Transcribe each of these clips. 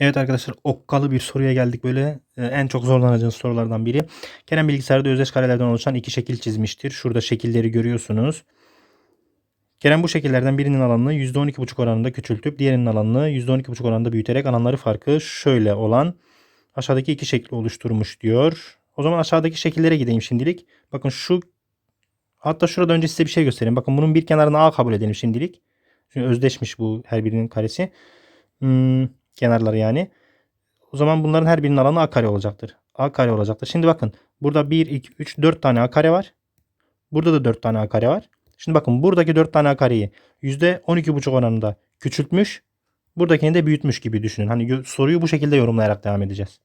Evet arkadaşlar okkalı bir soruya geldik böyle. Ee, en çok zorlanacağınız sorulardan biri. Kerem bilgisayarda özdeş karelerden oluşan iki şekil çizmiştir. Şurada şekilleri görüyorsunuz. Kerem bu şekillerden birinin alanını %12,5 oranında küçültüp diğerinin alanını %12,5 oranında büyüterek alanları farkı şöyle olan aşağıdaki iki şekli oluşturmuş diyor. O zaman aşağıdaki şekillere gideyim şimdilik. Bakın şu hatta şurada önce size bir şey göstereyim. Bakın bunun bir kenarını A kabul edelim şimdilik. Çünkü özdeşmiş bu her birinin karesi. Hmm, kenarları yani. O zaman bunların her birinin alanı a kare olacaktır. a kare olacaktır. Şimdi bakın burada 1, 2, 3, 4 tane a kare var. Burada da 4 tane a kare var. Şimdi bakın buradaki 4 tane a kareyi %12,5 oranında küçültmüş. Buradakini de büyütmüş gibi düşünün. Hani soruyu bu şekilde yorumlayarak devam edeceğiz.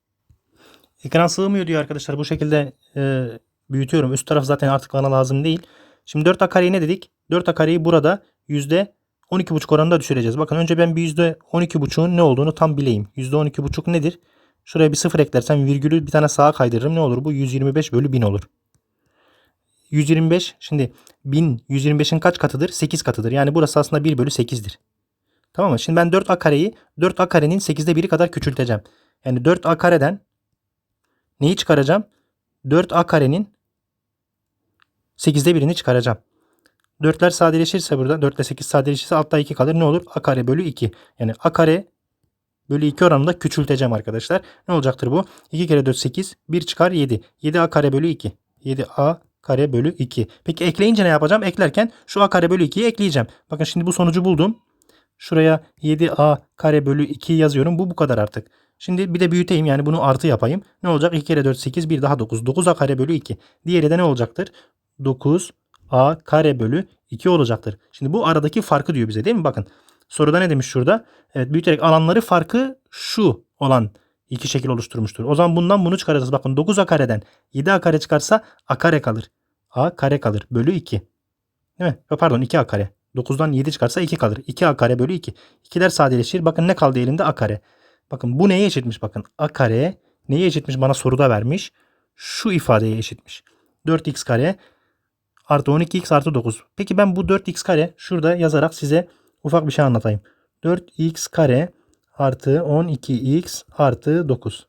Ekran sığmıyor diyor arkadaşlar. Bu şekilde e, büyütüyorum. Üst taraf zaten artık bana lazım değil. Şimdi 4a kareyi ne dedik? 4a kareyi burada %12,5 oranında düşüreceğiz. Bakın önce ben bir %12,5'un ne olduğunu tam bileyim. %12,5 nedir? Şuraya bir sıfır eklersem virgülü bir tane sağa kaydırırım. Ne olur bu? 125 bölü 1000 olur. 125 şimdi 1000 125'in kaç katıdır? 8 katıdır. Yani burası aslında 1 bölü 8'dir. Tamam mı? Şimdi ben 4a kareyi 4a karenin 8'de 1'i kadar küçülteceğim. Yani 4a kareden neyi çıkaracağım? 4a karenin 8'de 1'ini çıkaracağım. 4'ler sadeleşirse burada 4 ile 8 sadeleşirse altta 2 kalır. Ne olur? A kare bölü 2. Yani A kare bölü 2 oranında küçülteceğim arkadaşlar. Ne olacaktır bu? 2 kere 4 8. 1 çıkar 7. 7 A kare bölü 2. 7 A kare bölü 2. Peki ekleyince ne yapacağım? Eklerken şu A kare bölü 2'yi ekleyeceğim. Bakın şimdi bu sonucu buldum. Şuraya 7A kare bölü 2 yazıyorum. Bu bu kadar artık. Şimdi bir de büyüteyim yani bunu artı yapayım. Ne olacak? 2 kere 4 8 bir daha 9. 9A kare bölü 2. Diğeri de ne olacaktır? 9 a kare bölü 2 olacaktır. Şimdi bu aradaki farkı diyor bize değil mi? Bakın soruda ne demiş şurada? Evet büyüterek alanları farkı şu olan iki şekil oluşturmuştur. O zaman bundan bunu çıkaracağız. Bakın 9a kareden 7a kare çıkarsa a kare kalır. a kare kalır bölü 2. Değil mi? Pardon 2a kare. 9'dan 7 çıkarsa 2 kalır. 2a kare bölü 2. 2'ler sadeleşir. Bakın ne kaldı elinde a kare. Bakın bu neye eşitmiş bakın. a kare neye eşitmiş bana soruda vermiş. Şu ifadeye eşitmiş. 4x kare artı 12x artı 9. Peki ben bu 4x kare şurada yazarak size ufak bir şey anlatayım. 4x kare artı 12x artı 9.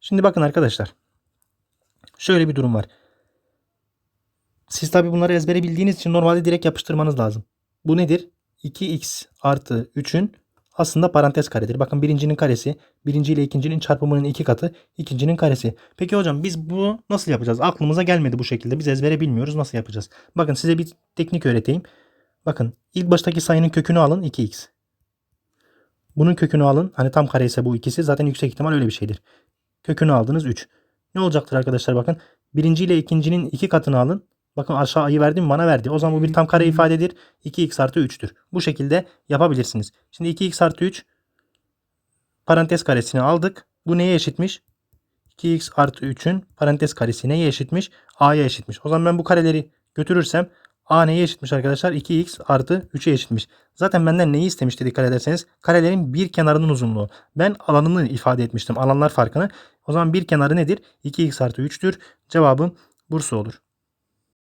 Şimdi bakın arkadaşlar. Şöyle bir durum var. Siz tabi bunları ezbere bildiğiniz için normalde direkt yapıştırmanız lazım. Bu nedir? 2x artı 3'ün aslında parantez karedir. Bakın birincinin karesi, birinci ile ikincinin çarpımının iki katı, ikincinin karesi. Peki hocam biz bunu nasıl yapacağız? Aklımıza gelmedi bu şekilde. Biz ezbere bilmiyoruz. Nasıl yapacağız? Bakın size bir teknik öğreteyim. Bakın ilk baştaki sayının kökünü alın 2x. Bunun kökünü alın. Hani tam kare ise bu ikisi. Zaten yüksek ihtimal öyle bir şeydir. Kökünü aldınız 3. Ne olacaktır arkadaşlar bakın. Birinci ile ikincinin iki katını alın. Bakın aşağı ayı verdi mi bana verdi. O zaman bu bir tam kare ifadedir. 2x artı 3'tür. Bu şekilde yapabilirsiniz. Şimdi 2x artı 3 parantez karesini aldık. Bu neye eşitmiş? 2x artı 3'ün parantez karesi neye eşitmiş? a'ya eşitmiş. O zaman ben bu kareleri götürürsem a neye eşitmiş arkadaşlar? 2x artı 3'e eşitmiş. Zaten benden neyi istemişti dikkat ederseniz? Karelerin bir kenarının uzunluğu. Ben alanını ifade etmiştim. Alanlar farkını. O zaman bir kenarı nedir? 2x artı 3'tür. Cevabım Bursa olur.